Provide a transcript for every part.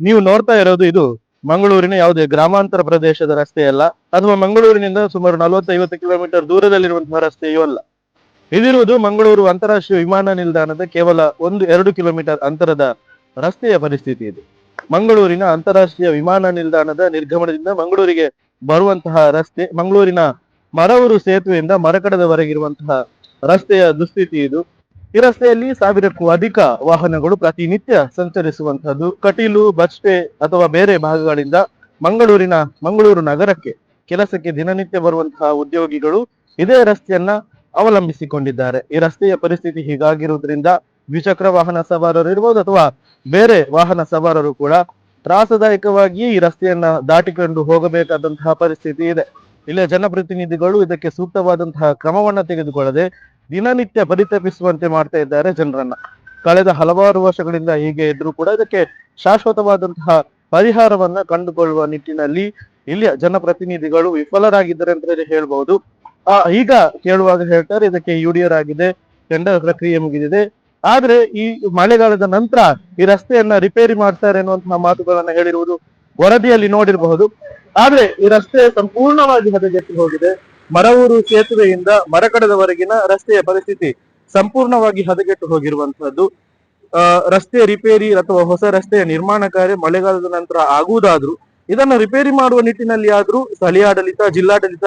ನೀವು ನೋಡ್ತಾ ಇರೋದು ಇದು ಮಂಗಳೂರಿನ ಯಾವುದೇ ಗ್ರಾಮಾಂತರ ಪ್ರದೇಶದ ರಸ್ತೆ ಅಲ್ಲ, ಅಥವಾ ಮಂಗಳೂರಿನಿಂದ ಸುಮಾರು ನಲವತ್ತೈವತ್ತು ಕಿಲೋಮೀಟರ್ ದೂರದಲ್ಲಿರುವಂತಹ ರಸ್ತೆಯೂ ಅಲ್ಲ. ಇದಿರುವುದು ಮಂಗಳೂರು ಅಂತಾರಾಷ್ಟ್ರೀಯ ವಿಮಾನ ನಿಲ್ದಾಣದ ಕೇವಲ ಒಂದು, ಎರಡು ಕಿಲೋಮೀಟರ್ ಅಂತರದ ರಸ್ತೆಯ ಪರಿಸ್ಥಿತಿ ಇದು. ಮಂಗಳೂರಿನ ಅಂತಾರಾಷ್ಟ್ರೀಯ ವಿಮಾನ ನಿಲ್ದಾಣದ ನಿರ್ಗಮನದಿಂದ ಮಂಗಳೂರಿಗೆ ಬರುವಂತಹ ರಸ್ತೆ, ಮಂಗಳೂರಿನ ಮರವೂರು ಸೇತುವೆಯಿಂದ ಮರಕಡದವರೆಗಿರುವಂತಹ ರಸ್ತೆಯ ದುಸ್ಥಿತಿ ಇದು. ಈ ರಸ್ತೆಯಲ್ಲಿ ಸಾವಿರಕ್ಕೂ ಅಧಿಕ ವಾಹನಗಳು ಪ್ರತಿನಿತ್ಯ ಸಂಚರಿಸುವಂತಹದ್ದು ಕಟೀಲು ಬಸ್ಟೆ ಅಥವಾ ಬೇರೆ ಭಾಗಗಳಿಂದ ಮಂಗಳೂರಿನ ಮಂಗಳೂರು ನಗರಕ್ಕೆ ಕೆಲಸಕ್ಕೆ ದಿನನಿತ್ಯ ಬರುವಂತಹ ಉದ್ಯೋಗಿಗಳು ಇದೇ ರಸ್ತೆಯನ್ನ ಅವಲಂಬಿಸಿಕೊಂಡಿದ್ದಾರೆ. ಈ ರಸ್ತೆಯ ಪರಿಸ್ಥಿತಿ ಹೀಗಾಗಿರುವುದರಿಂದ ದ್ವಿಚಕ್ರ ವಾಹನ ಸವಾರರು ಇರ್ಬೋದು ಅಥವಾ ಬೇರೆ ವಾಹನ ಸವಾರರು ಕೂಡ ತ್ರಾಸದಾಯಕವಾಗಿ ಈ ರಸ್ತೆಯನ್ನ ದಾಟಿಕೊಂಡು ಹೋಗಬೇಕಾದಂತಹ ಪರಿಸ್ಥಿತಿ ಇದೆ. ಇಲ್ಲಿಯ ಜನಪ್ರತಿನಿಧಿಗಳು ಇದಕ್ಕೆ ಸೂಕ್ತವಾದಂತಹ ಕ್ರಮವನ್ನ ತೆಗೆದುಕೊಳ್ಳದೆ ದಿನನಿತ್ಯ ಪರಿತಪಿಸುವಂತೆ ಮಾಡ್ತಾ ಇದ್ದಾರೆ ಜನರನ್ನ. ಕಳೆದ ಹಲವಾರು ವರ್ಷಗಳಿಂದ ಹೀಗೆ ಇದ್ರೂ ಕೂಡ ಇದಕ್ಕೆ ಶಾಶ್ವತವಾದಂತಹ ಪರಿಹಾರವನ್ನ ಕಂಡುಕೊಳ್ಳುವ ನಿಟ್ಟಿನಲ್ಲಿ ಇಲ್ಲಿಯ ಜನಪ್ರತಿನಿಧಿಗಳು ವಿಫಲರಾಗಿದ್ದಾರೆ ಅಂತ ಹೇಳ್ಬಹುದು ಆ, ಈಗ ಕೇಳುವಾಗ ಹೇಳ್ತಾರೆ, ಇದಕ್ಕೆ ಯುಡಿಆರ್ ಆಗಿದೆ ಟೆಂಡರ್ ಪ್ರಕ್ರಿಯೆ ಮುಗಿದಿದೆ. ಆದ್ರೆ ಈ ಮಳೆಗಾಲದ ನಂತರ ಈ ರಸ್ತೆಯನ್ನ ರಿಪೇರಿ ಮಾಡ್ತಾರೆ ಅನ್ನುವಂತಹ ಮಾತುಗಳನ್ನ ಹೇಳಿರುವುದು ವರದಿಯಲ್ಲಿ ನೋಡಿರಬಹುದು. ಆದ್ರೆ ಈ ರಸ್ತೆ ಸಂಪೂರ್ಣವಾಗಿ ಹದಗೆಟ್ಟು ಹೋಗಿದೆ. ಮರವೂರು ಸೇತುವೆಯಿಂದ ಮರಕಡದವರೆಗಿನ ರಸ್ತೆಯ ಪರಿಸ್ಥಿತಿ ಸಂಪೂರ್ಣವಾಗಿ ಹದಗೆಟ್ಟು ಹೋಗಿರುವಂತಹದ್ದು. ರಸ್ತೆ ರಿಪೇರಿ ಅಥವಾ ಹೊಸ ರಸ್ತೆಯ ನಿರ್ಮಾಣ ಕಾರ್ಯ ಮಳೆಗಾಲದ ನಂತರ ಆಗುವುದಾದ್ರೂ, ಇದನ್ನು ರಿಪೇರಿ ಮಾಡುವ ನಿಟ್ಟಿನಲ್ಲಿ ಆದ್ರೂ ಸ್ಥಳೀಯ ಜಿಲ್ಲಾಡಳಿತ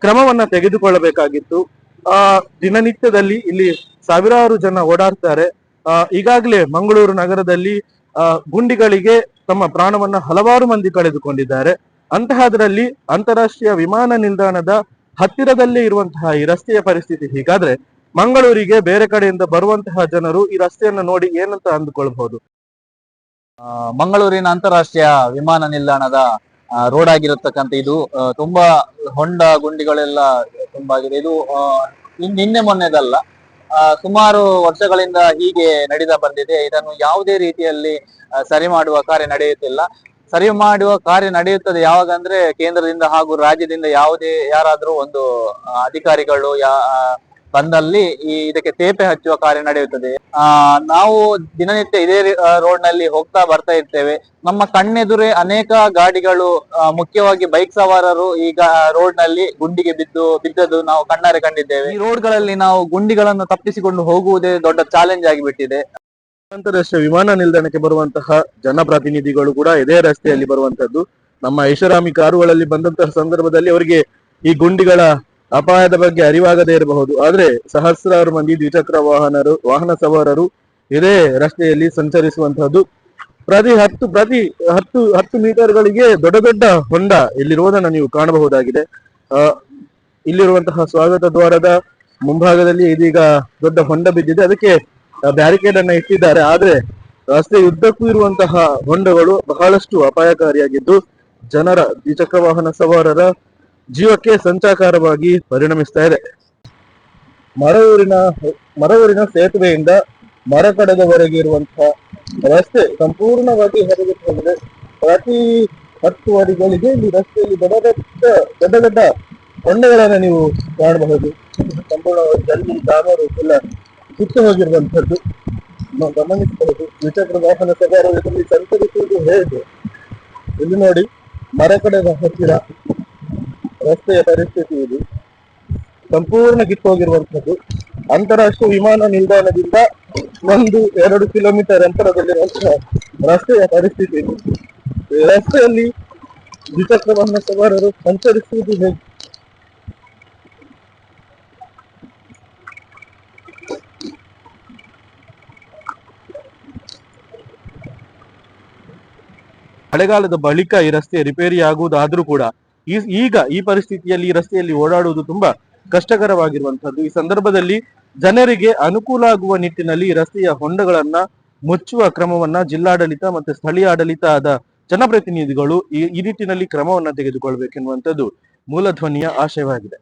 ಕ್ರಮವನ್ನ ತೆಗೆದುಕೊಳ್ಳಬೇಕಾಗಿತ್ತು. ಆ, ದಿನನಿತ್ಯದಲ್ಲಿ ಇಲ್ಲಿ ಸಾವಿರಾರು ಜನ ಓಡಾಡ್ತಾರೆ. ಆ, ಈಗಾಗಲೇ ಮಂಗಳೂರು ನಗರದಲ್ಲಿ, ಆ, ಗುಂಡಿಗಳಿಗೆ ತಮ್ಮ ಪ್ರಾಣವನ್ನ ಹಲವಾರು ಮಂದಿ ಕಳೆದುಕೊಂಡಿದ್ದಾರೆ. ಅಂತಹದ್ರಲ್ಲಿ ಅಂತಾರಾಷ್ಟ್ರೀಯ ವಿಮಾನ ನಿಲ್ದಾಣದ ಹತ್ತಿರದಲ್ಲೇ ಇರುವಂತಹ ಈ ರಸ್ತೆಯ ಪರಿಸ್ಥಿತಿ ಹೀಗಾದ್ರೆ ಮಂಗಳೂರಿಗೆ ಬೇರೆ ಕಡೆಯಿಂದ ಬರುವಂತಹ ಜನರು ಈ ರಸ್ತೆಯನ್ನು ನೋಡಿ ಏನಂತ ಅಂದುಕೊಳ್ಬಹುದು? ಮಂಗಳೂರಿನ ಅಂತಾರಾಷ್ಟ್ರೀಯ ವಿಮಾನ ನಿಲ್ದಾಣದ ರೋಡ್ ಆಗಿರತಕ್ಕಂತ ಇದು ತುಂಬಾ ಹೊಂಡ ಗುಂಡಿಗಳೆಲ್ಲ ತುಂಬಾ ಆಗಿದೆ ಇದು ನಿನ್ನೆ ಮೊನ್ನೆದಲ್ಲ ಸುಮಾರು ವರ್ಷಗಳಿಂದ ಹೀಗೆ ನಡೆದ ಬಂದಿದೆ. ಇದನ್ನು ಯಾವುದೇ ರೀತಿಯಲ್ಲಿ ಸರಿ ಮಾಡುವ ಕಾರ್ಯ ನಡೆಯುತ್ತಿಲ್ಲ. ಸರಿ ಮಾಡುವ ಕಾರ್ಯ ನಡೆಯುತ್ತದೆ ಯಾವಾಗ ಅಂದ್ರೆ ಕೇಂದ್ರದಿಂದ ಹಾಗೂ ರಾಜ್ಯದಿಂದ ಯಾವುದೇ ಯಾರಾದ್ರೂ ಒಂದು ಅಧಿಕಾರಿಗಳು ಬಂದಲ್ಲಿ ಈ ಇದಕ್ಕೆ ತೇಪೆ ಹಚ್ಚುವ ಕಾರ್ಯ ನಡೆಯುತ್ತದೆ. ಆ, ನಾವು ದಿನನಿತ್ಯ ಇದೇ ರೋಡ್ನಲ್ಲಿ ಹೋಗ್ತಾ ಬರ್ತಾ ಇರ್ತೇವೆ. ನಮ್ಮ ಕಣ್ಣೆದುರೇ ಅನೇಕ ಗಾಡಿಗಳು ಮುಖ್ಯವಾಗಿ ಬೈಕ್ ಸವಾರರು ಈಗ ರೋಡ್ನಲ್ಲಿ ಗುಂಡಿಗೆ ಬಿದ್ದು, ಬಿದ್ದದ್ದು ನಾವು ಕಣ್ಣಾರೆ ಕಂಡಿದ್ದೇವೆ. ಈ ರೋಡ್ಗಳಲ್ಲಿ ನಾವು ಗುಂಡಿಗಳನ್ನು ತಪ್ಪಿಸಿಕೊಂಡು ಹೋಗುವುದೇ ದೊಡ್ಡ ಚಾಲೆಂಜ್ ಆಗಿಬಿಟ್ಟಿದೆ. ಅಂತಾರಾಷ್ಟ್ರೀಯ ವಿಮಾನ ನಿಲ್ದಾಣಕ್ಕೆ ಬರುವಂತಹ ಜನಪ್ರತಿನಿಧಿಗಳು ಕೂಡ ಇದೇ ರಸ್ತೆಯಲ್ಲಿ ಬರುವಂತದ್ದು ನಮ್ಮ ಐಷಾರಾಮಿ ಕಾರುಗಳಲ್ಲಿ ಬಂದಂತಹ ಸಂದರ್ಭದಲ್ಲಿ ಅವರಿಗೆ ಈ ಗುಂಡಿಗಳ ಅಪಾಯದ ಬಗ್ಗೆ ಅರಿವಾಗದೇ ಇರಬಹುದು. ಆದ್ರೆ ಸಹಸ್ರಾರು ಮಂದಿ ದ್ವಿಚಕ್ರ ವಾಹನರು, ವಾಹನ ಸವಾರರು ಇದೇ ರಸ್ತೆಯಲ್ಲಿ ಸಂಚರಿಸುವಂತಹದ್ದು ಪ್ರತಿ ಹತ್ತು ಪ್ರತಿ ಹತ್ತು ಹತ್ತು ಮೀಟರ್ಗಳಿಗೆ ದೊಡ್ಡ ದೊಡ್ಡ ಹೊಂಡ ಇಲ್ಲಿರುವುದನ್ನು ನೀವು ಕಾಣಬಹುದಾಗಿದೆ. ಆ, ಇಲ್ಲಿರುವಂತಹ ಸ್ವಾಗತ ದ್ವಾರದ ಮುಂಭಾಗದಲ್ಲಿ ಇದೀಗ ದೊಡ್ಡ ಹೊಂಡ ಬಿದ್ದಿದೆ. ಅದಕ್ಕೆ ಬ್ಯಾರಿಕೇಡ್ ಅನ್ನ ಇಟ್ಟಿದ್ದಾರೆ. ಆದ್ರೆ ರಸ್ತೆ ಉದ್ದಕ್ಕೂ ಇರುವಂತಹ ಹೊಂಡಗಳು ಬಹಳಷ್ಟು ಅಪಾಯಕಾರಿಯಾಗಿದ್ದು ಜನರ ದ್ವಿಚಕ್ರ ವಾಹನ ಸವಾರರ ಜೀವಕ್ಕೆ ಸಂಚಾಕಾರವಾಗಿ ಪರಿಣಮಿಸ್ತಾ ಇದೆ. ಮರವೂರಿನ ಮರವೂರಿನ ಸೇತುವೆಯಿಂದ ಮರಕಡದವರೆಗೆ ಇರುವಂತಹ ರಸ್ತೆ ಸಂಪೂರ್ಣವಾಗಿ ಹೋಗಿದೆ ಪ್ರತಿ ಹತ್ತು ಅಡಿಗಳಿಗೆ ಇಲ್ಲಿ ರಸ್ತೆಯಲ್ಲಿ ದೊಡ್ಡ ದೊಡ್ಡ ದೊಡ್ಡ ದೊಡ್ಡ ಹೊಂಡಗಳನ್ನ ನೀವು ಕಾಣಬಹುದು. ಸಂಪೂರ್ಣವಾಗಿ ಜಲ್ಲಿ ಡಾಮರು ಎಲ್ಲ ಕಿತ್ತು ಹೋಗಿರುವಂತದ್ದು ನಾವು ಗಮನಿಸಬಹುದು, ದ್ವಿಚಕ್ರ ವಾಹನ ಸವಾರರು ಇದರಲ್ಲಿ ಸಂಚರಿಸುವುದು ಹೇಗೆ? ಇಲ್ಲಿ ನೋಡಿ, ಮರಕಡದ ಹತ್ತಿರ ರಸ್ತೆಯ ಪರಿಸ್ಥಿತಿ ಇದು. ಸಂಪೂರ್ಣ ಕಿತ್ತು ಹೋಗಿರುವಂಥದ್ದು ಅಂತಾರಾಷ್ಟ್ರೀಯ ವಿಮಾನ ನಿಲ್ದಾಣದಿಂದ ಒಂದು, ಎರಡು ಕಿಲೋಮೀಟರ್ ಅಂತರದಲ್ಲಿರುವಂತಹ ರಸ್ತೆಯ ಪರಿಸ್ಥಿತಿ ಇದು. ರಸ್ತೆಯಲ್ಲಿ ದ್ವಿಚಕ್ರ ವಾಹನ ಸವಾರರು ಸಂಚರಿಸುವುದು ಹೇಗೆ? ಮಳೆಗಾಲದ ಬಳಿಕ ಈ ರಸ್ತೆ ರಿಪೇರಿ ಆಗುವುದಾದ್ರೂ ಕೂಡ ಈಗ ಈ ಪರಿಸ್ಥಿತಿಯಲ್ಲಿ ಈ ರಸ್ತೆಯಲ್ಲಿ ಓಡಾಡುವುದು ತುಂಬಾ ಕಷ್ಟಕರವಾಗಿರುವಂತಹದ್ದು ಈ ಸಂದರ್ಭದಲ್ಲಿ ಜನರಿಗೆ ಅನುಕೂಲ ಆಗುವ ನಿಟ್ಟಿನಲ್ಲಿ ಈ ರಸ್ತೆಯ ಹೊಂಡಗಳನ್ನ ಮುಚ್ಚುವ ಕ್ರಮವನ್ನ ಜಿಲ್ಲಾಡಳಿತ ಮತ್ತೆ ಸ್ಥಳೀಯ ಆಡಳಿತದ ಜನಪ್ರತಿನಿಧಿಗಳು ಈ ಈ ನಿಟ್ಟಿನಲ್ಲಿ ಕ್ರಮವನ್ನ ತೆಗೆದುಕೊಳ್ಬೇಕೆನ್ನುವಂಥದ್ದು ಮೂಲಧ್ವನಿಯ ಆಶಯವಾಗಿದೆ.